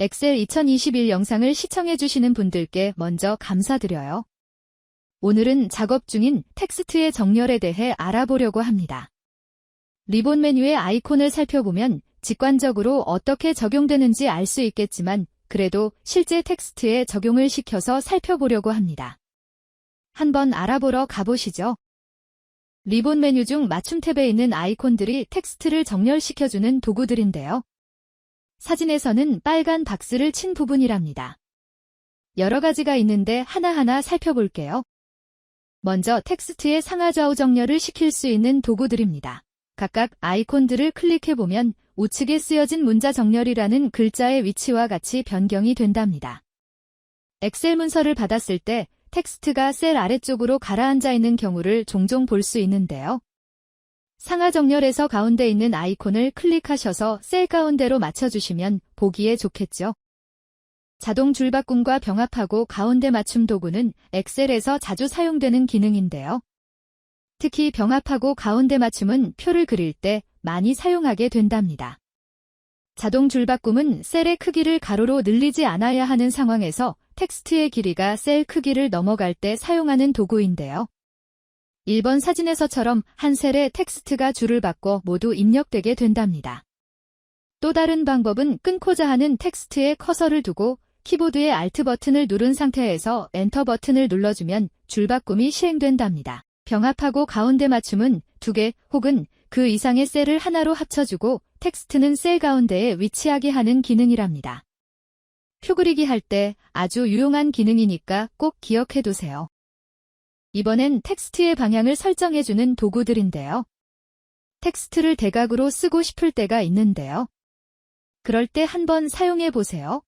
엑셀 2021 영상을 시청해주시는 분들께 먼저 감사드려요. 오늘은 작업 중인 텍스트의 정렬에 대해 알아보려고 합니다. 리본 메뉴의 아이콘을 살펴보면 직관적으로 어떻게 적용되는지 알 수 있겠지만 그래도 실제 텍스트에 적용을 시켜서 살펴보려고 합니다. 한번 알아보러 가보시죠. 리본 메뉴 중 맞춤 탭에 있는 아이콘들이 텍스트를 정렬시켜주는 도구들인데요. 사진에서는 빨간 박스를 친 부분이랍니다. 여러 가지가 있는데 하나하나 살펴볼게요. 먼저 텍스트의 상하좌우 정렬을 시킬 수 있는 도구들입니다. 각각 아이콘들을 클릭해보면 우측에 쓰여진 문자 정렬이라는 글자의 위치와 같이 변경이 된답니다. 엑셀 문서를 받았을 때 텍스트가 셀 아래쪽으로 가라앉아 있는 경우를 종종 볼 수 있는데요. 상하 정렬에서 가운데 있는 아이콘을 클릭하셔서 셀 가운데로 맞춰주시면 보기에 좋겠죠. 자동 줄바꿈과 병합하고 가운데 맞춤 도구는 엑셀에서 자주 사용되는 기능인데요. 특히 병합하고 가운데 맞춤은 표를 그릴 때 많이 사용하게 된답니다. 자동 줄바꿈은 셀의 크기를 가로로 늘리지 않아야 하는 상황에서 텍스트의 길이가 셀 크기를 넘어갈 때 사용하는 도구인데요. 1번 사진에서처럼 한 셀에 텍스트가 줄을 바꿔 모두 입력되게 된답니다. 또 다른 방법은 끊고자 하는 텍스트에 커서를 두고 키보드의 Alt 버튼을 누른 상태에서 엔터 버튼을 눌러주면 줄바꿈이 시행된답니다. 병합하고 가운데 맞춤은 두 개 혹은 그 이상의 셀을 하나로 합쳐주고 텍스트는 셀 가운데에 위치하게 하는 기능이랍니다. 표 그리기 할 때 아주 유용한 기능이니까 꼭 기억해 두세요. 이번엔 텍스트의 방향을 설정해주는 도구들인데요. 텍스트를 대각으로 쓰고 싶을 때가 있는데요. 그럴 때 한번 사용해 보세요.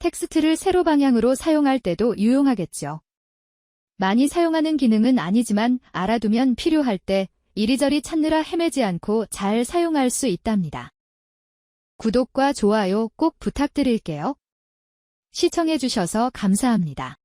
텍스트를 세로 방향으로 사용할 때도 유용하겠죠. 많이 사용하는 기능은 아니지만 알아두면 필요할 때 이리저리 찾느라 헤매지 않고 잘 사용할 수 있답니다. 구독과 좋아요 꼭 부탁드릴게요. 시청해주셔서 감사합니다.